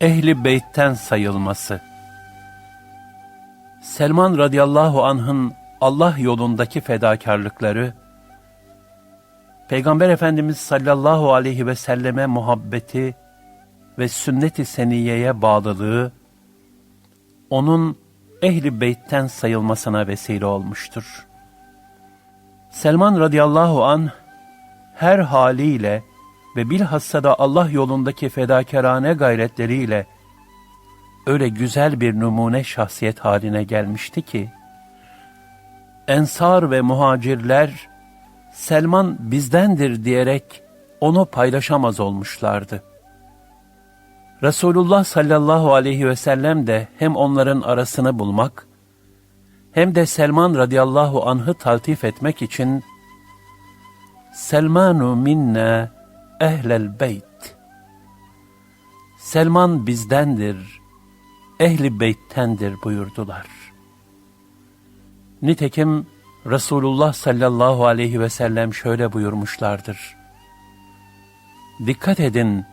ehli beytten sayılması. Selman radıyallahu anh'ın Allah yolundaki fedakarlıkları, Peygamber Efendimiz sallallahu aleyhi ve selleme muhabbeti ve sünnet-i seniyeye bağlılığı, onun ehli beytten sayılmasına vesile olmuştur. Selman radıyallahu an her haliyle ve bilhassa da Allah yolundaki fedakarane gayretleriyle öyle güzel bir numune şahsiyet haline gelmişti ki, Ensar ve muhacirler, Selman bizdendir diyerek onu paylaşamaz olmuşlardı. Resulullah sallallahu aleyhi ve sellem de hem onların arasını bulmak, hem de Selman radıyallahu anh'ı taltif etmek için Selmanu minna ehlel beyt. Selman bizdendir, ehli beyttendir buyurdular. Nitekim Resulullah sallallahu aleyhi ve sellem şöyle buyurmuşlardır. Dikkat edin,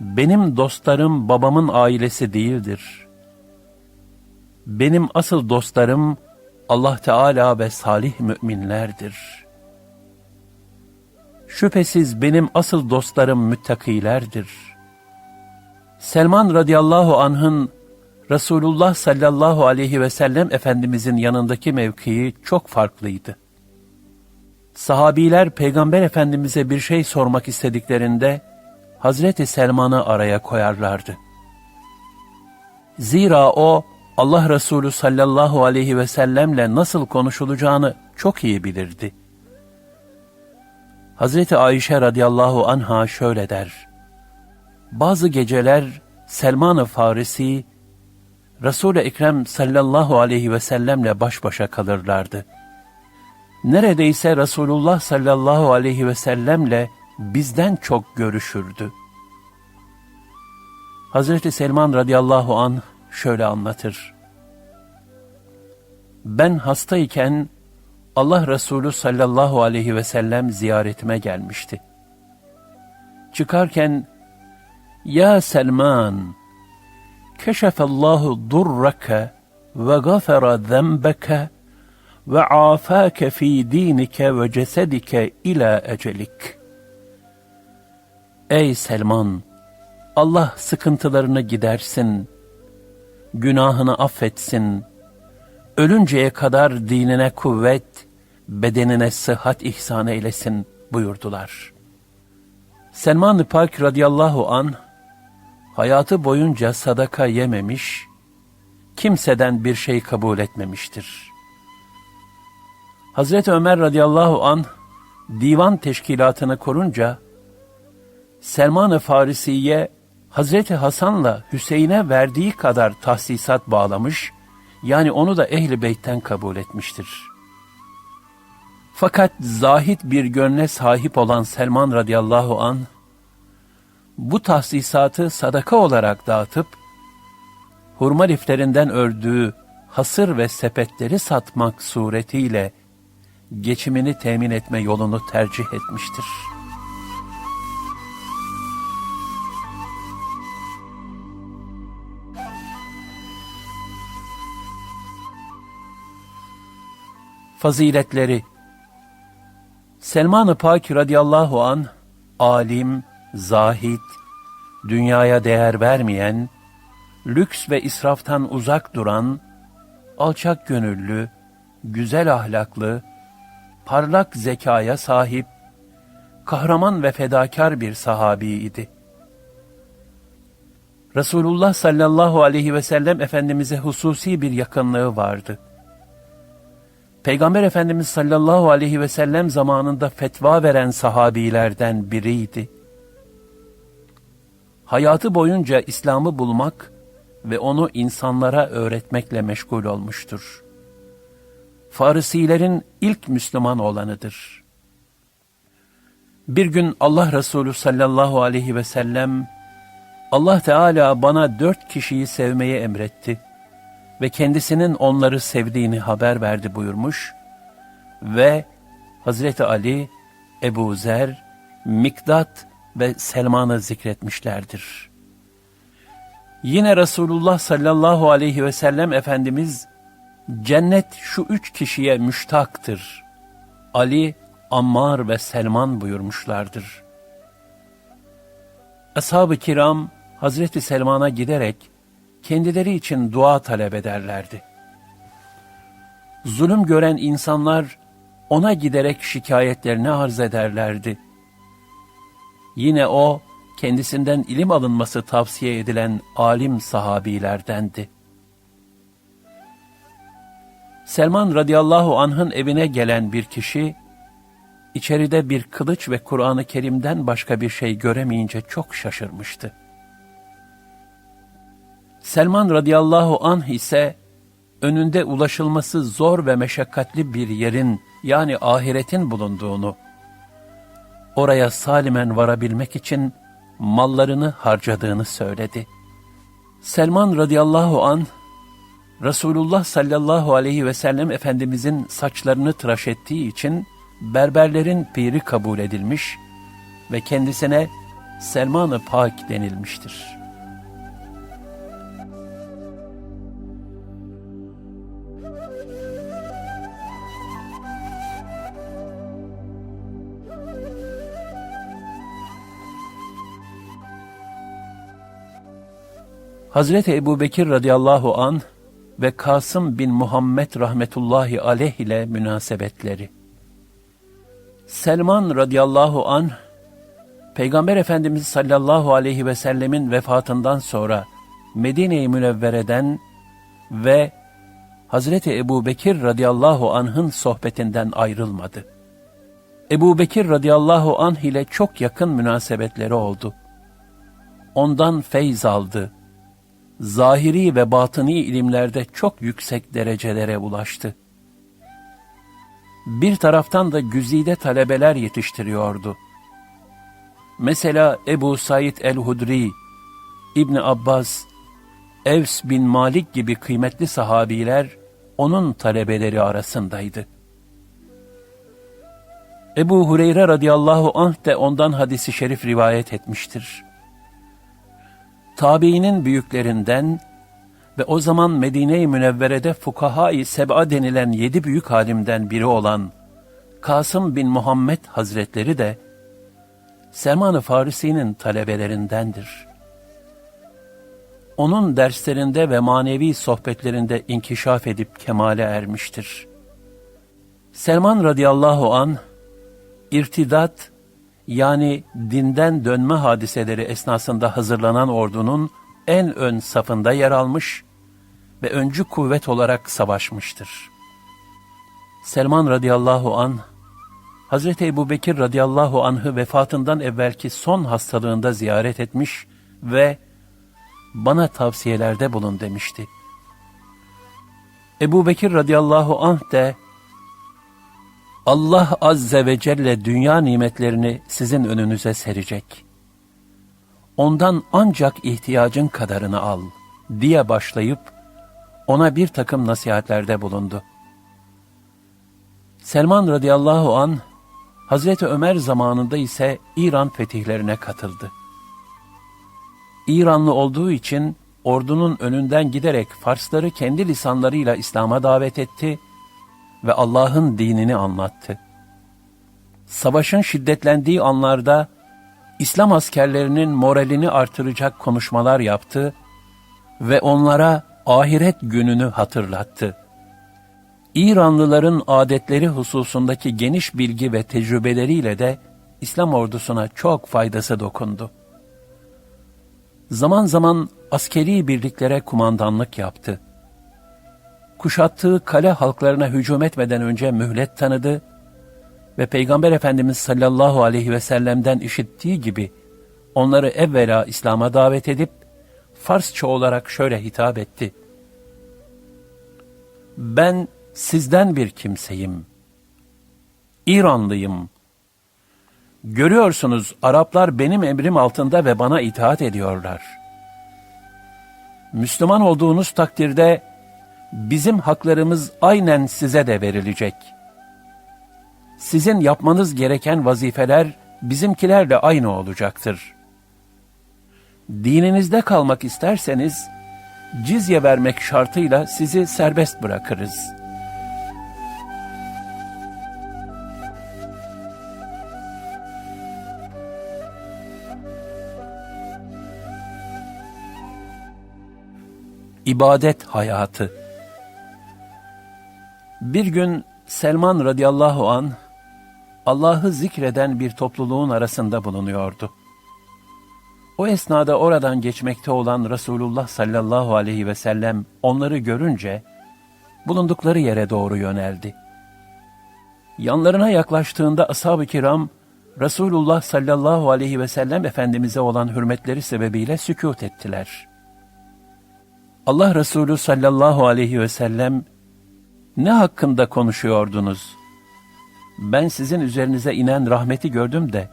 benim dostlarım babamın ailesi değildir. Benim asıl dostlarım Allah Teala ve salih müminlerdir. Şüphesiz benim asıl dostlarım müttakilerdir. Selman radıyallahu anh'ın Resulullah sallallahu aleyhi ve sellem Efendimizin yanındaki mevkii çok farklıydı. Sahabiler Peygamber Efendimiz'e bir şey sormak istediklerinde Hazreti Selman'ı araya koyarlardı. Zira o Allah Resulü sallallahu aleyhi ve sellemle nasıl konuşulacağını çok iyi bilirdi. Hazreti Ayşe radıyallahu anha şöyle der. Bazı geceler Selman-ı Farisi, Resul-i Ekrem sallallahu aleyhi ve sellemle baş başa kalırlardı. Neredeyse Resulullah sallallahu aleyhi ve sellemle bizden çok görüşürdü. Hazreti Selman radıyallahu an şöyle anlatır. Ben hastayken Allah Resulü sallallahu aleyhi ve sellem ziyaretime gelmişti. Çıkarken, Ya Selman, keşefallahu durraka ve gafara zenbeke ve afake fi dinike ve cesedike ila ecelik. Ey Selman! Allah sıkıntılarını gidersin, günahını affetsin, ölünceye kadar dinine kuvvet, bedenine sıhhat ihsan eylesin buyurdular. Selman-ı Pak radıyallahu an hayatı boyunca sadaka yememiş, kimseden bir şey kabul etmemiştir. Hazreti Ömer radıyallahu an divan teşkilatını korunca Selman-ı Farisi'ye Hazreti Hasan'la Hüseyin'e verdiği kadar tahsisat bağlamış, yani onu da ehli beytten kabul etmiştir. Fakat zahit bir gönle sahip olan Selman radıyallahu an bu tahsisatı sadaka olarak dağıtıp hurma liflerinden ördüğü hasır ve sepetleri satmak suretiyle geçimini temin etme yolunu tercih etmiştir.'' faziletleri Selman-ı Pak radıyallahu an alim, zahid, dünyaya değer vermeyen, lüks ve israftan uzak duran, alçak gönüllü, güzel ahlaklı, parlak zekaya sahip, kahraman ve fedakar bir sahabiydi. Resulullah sallallahu aleyhi ve sellem Efendimiz'e hususi bir yakınlığı vardı. Peygamber Efendimiz sallallahu aleyhi ve sellem zamanında fetva veren sahabilerden biriydi. Hayatı boyunca İslam'ı bulmak ve onu insanlara öğretmekle meşgul olmuştur. Farisilerin ilk Müslüman olanıdır. Bir gün Allah Resulü sallallahu aleyhi ve sellem, Allah Teala bana dört kişiyi sevmeyi emretti ve kendisinin onları sevdiğini haber verdi buyurmuş ve Hazreti Ali, Ebu Zer, Mikdat ve Selman'ı zikretmişlerdir. Yine Resulullah sallallahu aleyhi ve sellem Efendimiz, cennet şu üç kişiye müştaktır. Ali, Ammar ve Selman buyurmuşlardır. Ashab-ı kiram, Hazreti Selman'a giderek, kendileri için dua talep ederlerdi. Zulüm gören insanlar, ona giderek şikayetlerini arz ederlerdi. Yine o, kendisinden ilim alınması tavsiye edilen alim sahabilerdendi. Selman radıyallahu anh'ın evine gelen bir kişi, içeride bir kılıç ve Kur'an-ı Kerim'den başka bir şey göremeyince çok şaşırmıştı. Selman radıyallahu anh ise, önünde ulaşılması zor ve meşakkatli bir yerin, yani ahiretin bulunduğunu, oraya salimen varabilmek için mallarını harcadığını söyledi. Selman radıyallahu an Resulullah sallallahu aleyhi ve sellem Efendimizin saçlarını tıraş ettiği için berberlerin piri kabul edilmiş ve kendisine Selman-ı Pak denilmiştir. Hazreti Ebu Bekir radıyallahu an ve Kasım bin Muhammed rahmetullahi aleyh ile münasebetleri. Selman radıyallahu an Peygamber Efendimiz sallallahu aleyhi ve sellemin vefatından sonra Medine-i Münevvere'den ve Hazreti Ebu Bekir radıyallahu anh'ın sohbetinden ayrılmadı. Ebu Bekir radıyallahu anh ile çok yakın münasebetleri oldu. Ondan feyz aldı zahiri ve batıni ilimlerde çok yüksek derecelere ulaştı. Bir taraftan da güzide talebeler yetiştiriyordu. Mesela Ebu Said el-Hudri, İbn Abbas, Evs bin Malik gibi kıymetli sahabiler onun talebeleri arasındaydı. Ebu Hureyre radıyallahu anh de ondan hadisi şerif rivayet etmiştir tabiinin büyüklerinden ve o zaman Medine-i Münevvere'de fukaha-i seb'a denilen yedi büyük halimden biri olan Kasım bin Muhammed Hazretleri de Selman-ı Farisi'nin talebelerindendir. Onun derslerinde ve manevi sohbetlerinde inkişaf edip kemale ermiştir. Selman radıyallahu an irtidat yani dinden dönme hadiseleri esnasında hazırlanan ordunun en ön safında yer almış ve öncü kuvvet olarak savaşmıştır. Selman radıyallahu an Hazreti Ebu Bekir radıyallahu anh'ı vefatından evvelki son hastalığında ziyaret etmiş ve bana tavsiyelerde bulun demişti. Ebu Bekir radıyallahu anh de Allah Azze ve Celle dünya nimetlerini sizin önünüze serecek. Ondan ancak ihtiyacın kadarını al diye başlayıp ona bir takım nasihatlerde bulundu. Selman radıyallahu an Hazreti Ömer zamanında ise İran fetihlerine katıldı. İranlı olduğu için ordunun önünden giderek Farsları kendi lisanlarıyla İslam'a davet etti ve Allah'ın dinini anlattı. Savaşın şiddetlendiği anlarda İslam askerlerinin moralini artıracak konuşmalar yaptı ve onlara ahiret gününü hatırlattı. İranlıların adetleri hususundaki geniş bilgi ve tecrübeleriyle de İslam ordusuna çok faydası dokundu. Zaman zaman askeri birliklere kumandanlık yaptı kuşattığı kale halklarına hücum etmeden önce mühlet tanıdı ve Peygamber Efendimiz sallallahu aleyhi ve sellem'den işittiği gibi onları evvela İslam'a davet edip Farsça olarak şöyle hitap etti. Ben sizden bir kimseyim. İranlıyım. Görüyorsunuz Araplar benim emrim altında ve bana itaat ediyorlar. Müslüman olduğunuz takdirde bizim haklarımız aynen size de verilecek. Sizin yapmanız gereken vazifeler bizimkilerle aynı olacaktır. dininizde kalmak isterseniz cizye vermek şartıyla sizi serbest bırakırız. İbadet hayatı Bir gün Selman radıyallahu an Allah'ı zikreden bir topluluğun arasında bulunuyordu. O esnada oradan geçmekte olan Resulullah sallallahu aleyhi ve sellem onları görünce bulundukları yere doğru yöneldi. Yanlarına yaklaştığında ashab-ı kiram Resulullah sallallahu aleyhi ve sellem Efendimiz'e olan hürmetleri sebebiyle sükût ettiler. Allah Resulü sallallahu aleyhi ve sellem ne hakkında konuşuyordunuz? Ben sizin üzerinize inen rahmeti gördüm de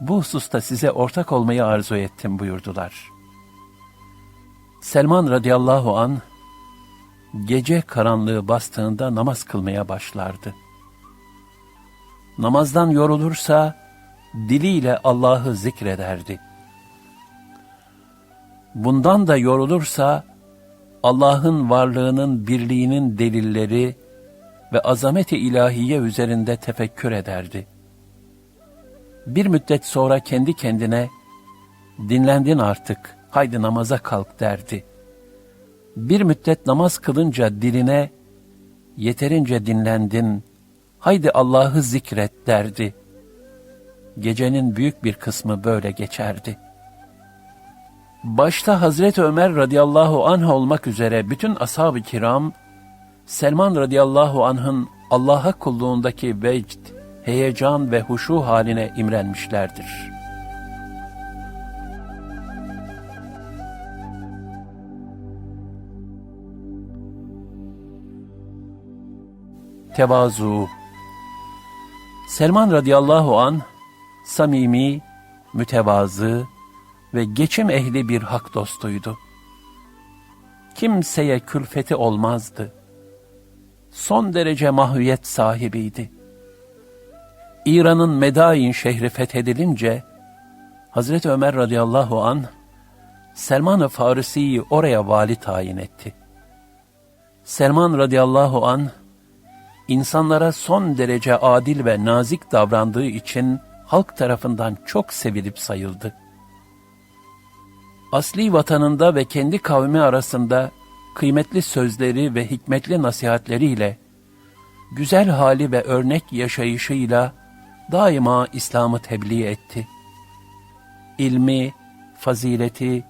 bu hususta size ortak olmayı arzu ettim buyurdular. Selman radıyallahu an gece karanlığı bastığında namaz kılmaya başlardı. Namazdan yorulursa diliyle Allah'ı zikrederdi. Bundan da yorulursa Allah'ın varlığının birliğinin delilleri ve azameti ilahiye üzerinde tefekkür ederdi. Bir müddet sonra kendi kendine dinlendin artık haydi namaza kalk derdi. Bir müddet namaz kılınca diline yeterince dinlendin haydi Allah'ı zikret derdi. Gecenin büyük bir kısmı böyle geçerdi.'' Başta Hazreti Ömer radıyallahu anh olmak üzere bütün ashab-ı kiram, Selman radıyallahu anh'ın Allah'a kulluğundaki vecd, heyecan ve huşu haline imrenmişlerdir. Tevazu Selman radıyallahu an samimi, mütevazı, ve geçim ehli bir hak dostuydu. Kimseye külfeti olmazdı. Son derece mahviyet sahibiydi. İran'ın Medain şehri fethedilince, Hazreti Ömer radıyallahu an Selman-ı Farisi'yi oraya vali tayin etti. Selman radıyallahu an insanlara son derece adil ve nazik davrandığı için halk tarafından çok sevilip sayıldı asli vatanında ve kendi kavmi arasında kıymetli sözleri ve hikmetli nasihatleriyle, güzel hali ve örnek yaşayışıyla daima İslam'ı tebliğ etti. İlmi, fazileti,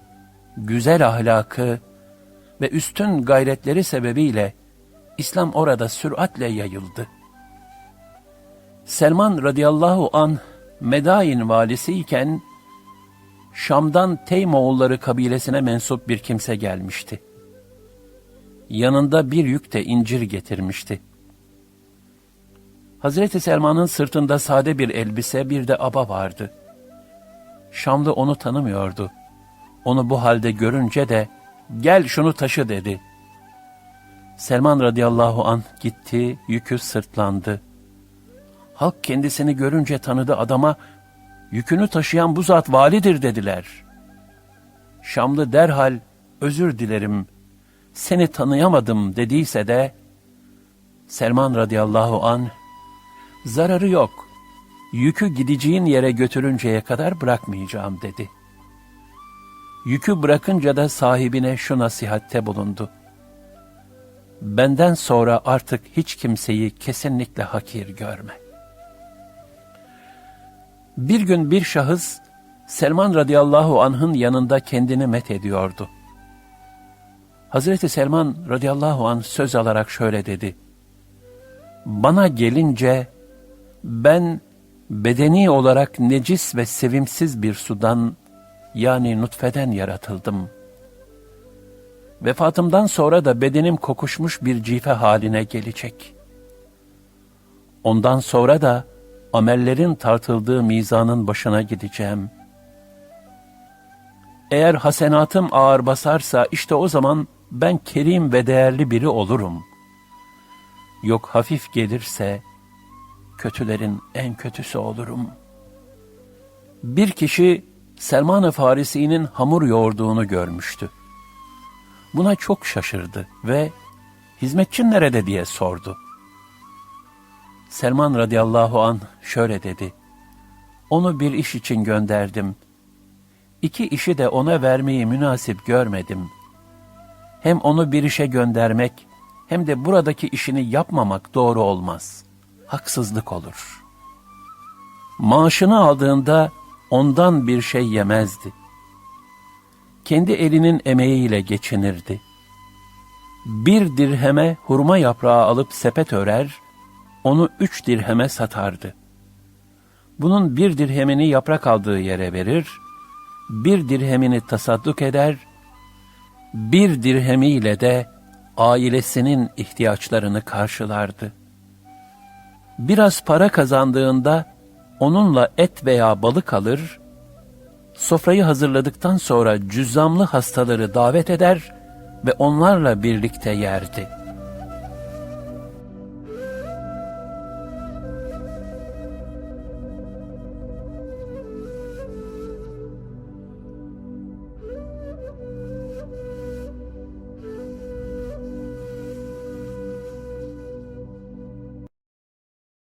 güzel ahlakı ve üstün gayretleri sebebiyle İslam orada süratle yayıldı. Selman radıyallahu an Medain valisiyken Şam'dan Teymoğulları kabilesine mensup bir kimse gelmişti. Yanında bir yük de incir getirmişti. Hazreti Selman'ın sırtında sade bir elbise bir de aba vardı. Şamlı onu tanımıyordu. Onu bu halde görünce de gel şunu taşı dedi. Selman radıyallahu an gitti, yükü sırtlandı. Halk kendisini görünce tanıdı adama yükünü taşıyan bu zat validir dediler. Şamlı derhal özür dilerim, seni tanıyamadım dediyse de, Selman radıyallahu an zararı yok, yükü gideceğin yere götürünceye kadar bırakmayacağım dedi. Yükü bırakınca da sahibine şu nasihatte bulundu. Benden sonra artık hiç kimseyi kesinlikle hakir görme.'' Bir gün bir şahıs Selman radıyallahu anh'ın yanında kendini met ediyordu. Hazreti Selman radıyallahu anh söz alarak şöyle dedi. Bana gelince ben bedeni olarak necis ve sevimsiz bir sudan yani nutfeden yaratıldım. Vefatımdan sonra da bedenim kokuşmuş bir cife haline gelecek. Ondan sonra da amellerin tartıldığı mizanın başına gideceğim. Eğer hasenatım ağır basarsa işte o zaman ben kerim ve değerli biri olurum. Yok hafif gelirse kötülerin en kötüsü olurum. Bir kişi Selman-ı Farisi'nin hamur yoğurduğunu görmüştü. Buna çok şaşırdı ve hizmetçin nerede diye sordu. Selman radıyallahu an şöyle dedi. Onu bir iş için gönderdim. İki işi de ona vermeyi münasip görmedim. Hem onu bir işe göndermek hem de buradaki işini yapmamak doğru olmaz. Haksızlık olur. Maaşını aldığında ondan bir şey yemezdi. Kendi elinin emeğiyle geçinirdi. Bir dirheme hurma yaprağı alıp sepet örer, onu üç dirheme satardı. Bunun bir dirhemini yaprak aldığı yere verir, bir dirhemini tasadduk eder, bir dirhemiyle de ailesinin ihtiyaçlarını karşılardı. Biraz para kazandığında onunla et veya balık alır, sofrayı hazırladıktan sonra cüzzamlı hastaları davet eder ve onlarla birlikte yerdi.''